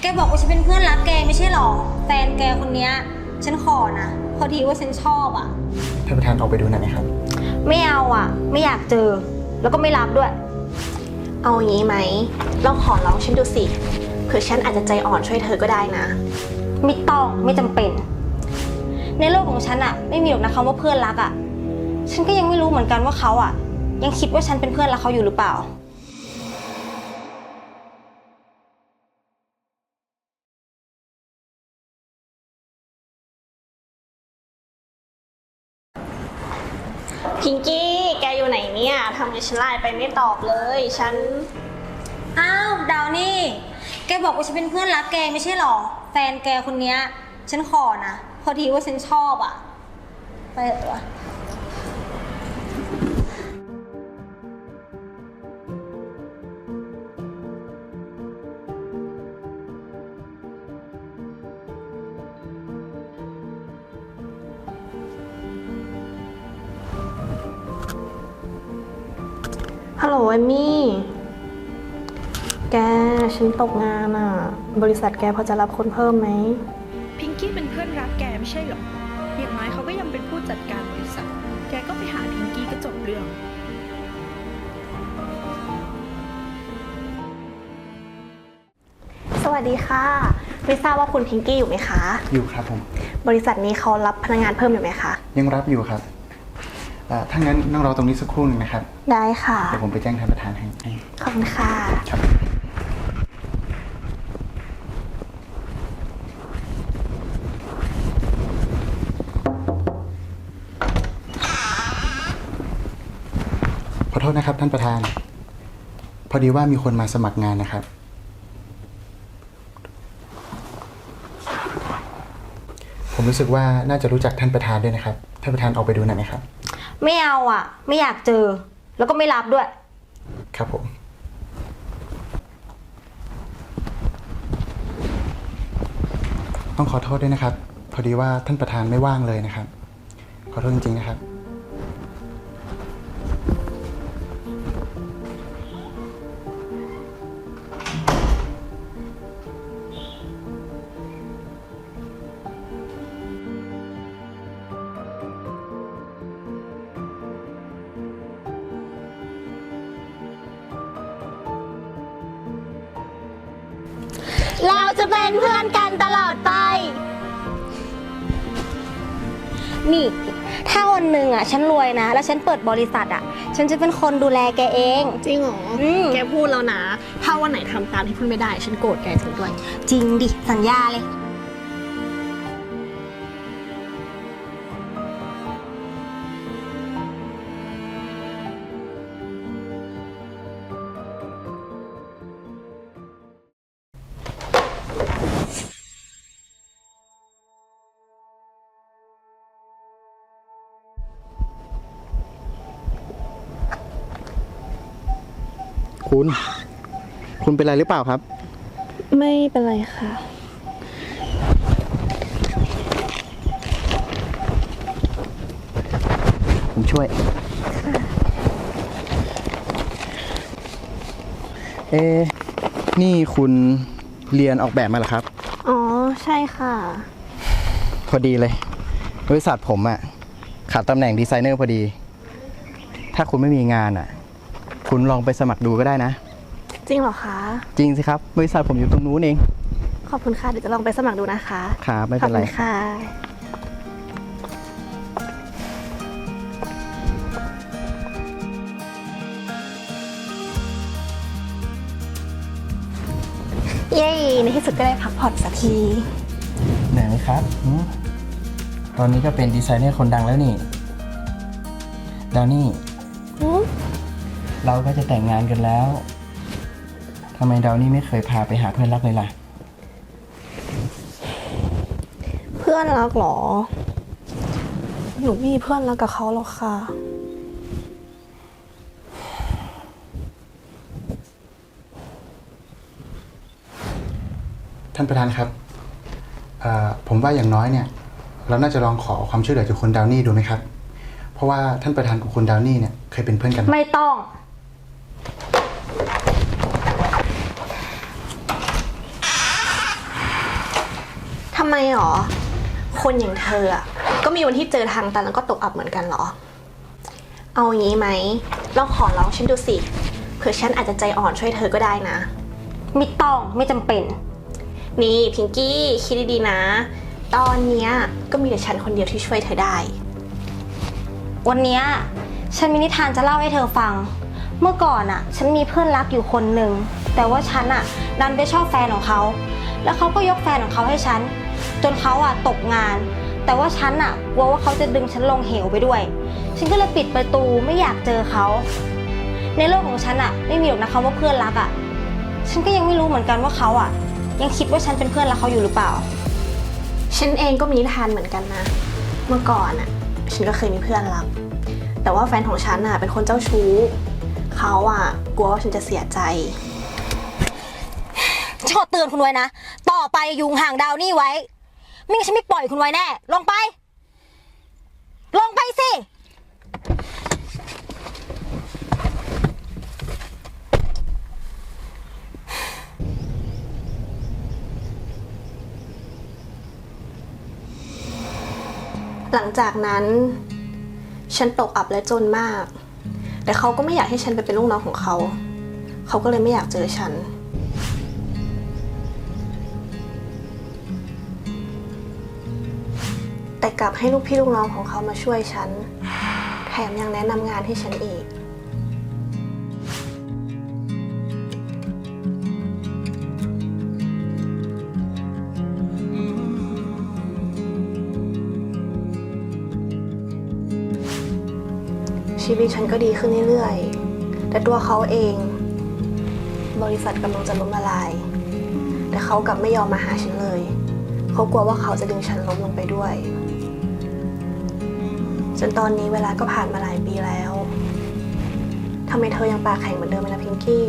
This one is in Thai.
แกบอกว่าฉันเป็นเพื่อนรักแกไม่ใช่หรอ แฟนแกคนเนี้ย ฉันขอนะ พอดีว่าฉันชอบอะ ท่านประธานออกไปดูหน่อยไหมครับ ไม่เอาอะ ไม่อยากเจอ แล้วก็ไม่รับด้วย เอาอย่างนี้ไหมลองขอร้องฉันดูสิ เผื่อฉันอาจจะใจอ่อนช่วยเธอก็ได้นะ ไม่ต้องไม่จำเป็น ในโลกของฉันอะไม่มีหรอกนะคำว่าเพื่อนรักอะฉันก็ยังไม่รู้เหมือนกันว่าเขาอะยังคิดว่าฉันเป็นเพื่อนรักเขาอยู่หรือเปล่า พิงกี้ แกอยู่ไหนเนี่ยทำไมฉันไลน์ไปไม่ตอบเลย ฉัน อ้าว ดาวนี่ แกบอกว่าฉันเป็นเพื่อนรักแกไม่ใช่หรอ แฟนแกคนเนี้ย ฉันขอนะ พอดีว่าฉันชอบอะไปเถอะวะ ฮัลโหลเอมมี่ แก ฉันตกงานอะ บริษัทแกพอจะรับคนเพิ่มไหม พิงกี้เป็นเพื่อนรักแกไม่ใช่เหรอ อย่างน้อยเขาก็ยังเป็นผู้จัดการบริษัท แกก็ไปหาพิงกี้ก็จบเรื่อง สวัสดีค่ะไม่ทราบว่าคุณพิงกี้อยู่ไหมคะ อยู่ครับผม บริษัทนี้เขารับพนักงานเพิ่มอยู่ไหมคะ ยังรับอยู่ครับเอ่อถ้างั้นนั่งรอตรงนี้สักครู่หนึงนะครับ ได้ค่ะ เดี๋ยวผมไปแจ้งท่านประธานให้ให้ ขอบคุณค่ะ ครับ ขอโทษนะครับท่านประธาน พอดีว่ามีคนมาสมัครงานนะครับ ผมรู้สึกว่าน่าจะรู้จักท่านประธานด้วยนะครับ ท่านประธานออกไปดูหน่อยไหมครับ ไม่เอาอะ ไม่อยากเจอ แล้วก็ไม่รับด้วย ครับผม ต้องขอโทษด้วยนะครับ พอดีว่าท่านประธานไม่ว่างเลยนะครับ ขอโทษจริงๆนะครับ เราจะเป็นเพื่อนกันตลอดไป นี่ ถ้าวันหนึ่งอะ ฉันรวยนะ แล้วฉันเปิดบริษัทอะ ฉันจะเป็นคนดูแลแกเอง จริงเหรออืมแกพูดแล้วนะ ถ้าวันไหนทำตามที่พูดไม่ได้ ฉันโกรธแกถึงด้วย จริงดิ สัญญาเลย คุณ คุณเป็นไรหรือเปล่าครับ ไม่เป็นไรค่ะ ผมช่วย เอ๊ะนี่คุณเรียนออกแบบมาเหรอครับ อ๋อ ใช่ค่ะ พอดีเลย บริษัทผมอะขาดตำแหน่งดีไซเนอร์พอดี ถ้าคุณไม่มีงานอะ คุณลองไปสมัครดูก็ได้นะ จริงเหรอคะ จริงสิครับ บริษัทผมอยู่ตรงนู้นเอง ขอบคุณค่ะ เดี๋ยวจะลองไปสมัครดูนะคะครับไม่ขอเป็บนไรคุณค่ะเย้ในที่สุดก็ได้พักผ่อนสักทีเหนื่อยไหมครับหืมตอนนี้ก็เป็นดีไซเนอร์คนดังแล้วนี่ ดาวนี่ เราก็จะแต่งงานกันแล้วทำไมดาวนี่ไม่เคยพาไปหาเพื่อนรักเลยล่ะ เพื่อนรักเหรอ หนูไม่มีเพื่อนรักกับเขาหรอกค่ะ ท่านประธานครับเอ่อผมว่าอย่างน้อยเนี่ย เราน่าจะลองขอความช่วยเหลือจากคุณดาวนี่ดูไหมครับ เพราะว่าท่านประธานกับคุณดาวนี่เนี่ยเคยเป็นเพื่อนกัน ไม่ต้อง ไมหรอ คนอย่างเธออะก็มีวันที่เจอทางตันแล้วก็ตกอับเหมือนกันเหรอ เอาอย่างนี้ไหมลองขอร้องฉันดูสิ เผื่อฉันอาจจะใจอ่อนช่วยเธอก็ได้นะ ไม่ต้องไม่จำเป็น นี่พิงกี้คิดดีๆนะ ตอนเนี้ยก็มีแต่ฉันคนเดียวที่ช่วยเธอได้ วันเนี้ยฉันมีนิทานจะเล่าให้เธอฟัง เมื่อก่อนอะฉันมีเพื่อนรักอยู่คนหนึ่ง แต่ว่าฉันอะดันไปชอบแฟนของเขา แล้วเขาก็ยกแฟนของเขาให้ฉัน จนเขาอะตกงาน แต่ว่าฉันอะกลัวว่าเขาจะดึงฉันลงเหวไปด้วย ฉันก็เลยปิดประตูไม่อยากเจอเขา ในโลกของฉันอะไม่มีหรอกนะคำว่าเพื่อนรักอะฉันก็ยังไม่รู้เหมือนกันว่าเขาอะยังคิดว่าฉันเป็นเพื่อนรักเขาอยู่หรือเปล่า ฉันเองก็มีนิทานเหมือนกันนะ เมื่อก่อนอะฉันก็เคยมีเพื่อนรัก แต่ว่าแฟนของฉันอะเป็นคนเจ้าชู้ เขาอะกลัวว่าฉันจะเสียใจฉันขอเตือนคุณไว้นะ ต่อไปอยุงห่างดาวนี่ไว้ ไม่งั้นฉันไม่ปล่อยคุณไว้แน่ ลงไป ลงไปสิ หลังจากนั้น ฉันตกอับและจนมาก แต่เขาก็ไม่อยากให้ฉันไปเป็นลูกน้องของเขา เขาก็เลยไม่อยากเจอฉัน แต่กลับให้ลูกพี่ลูกน้องของเขามาช่วยฉัน แถมยังแนะนำงานให้ฉันอีก ชีวิตฉันก็ดีขึ้นเรื่อยๆ แต่ตัวเขาเอง บริษัทกำลังจะล้มละลาย แต่เขากลับไม่ยอมมาหาฉันเลย เขากลัวว่าเขาจะดึงฉันล้มลงไปด้วย จนตอนนี้เวลาก็ผ่านมาหลายปีแล้วทำไมเธอยังปากแข็งเหมือนเดิมนะพิงกี้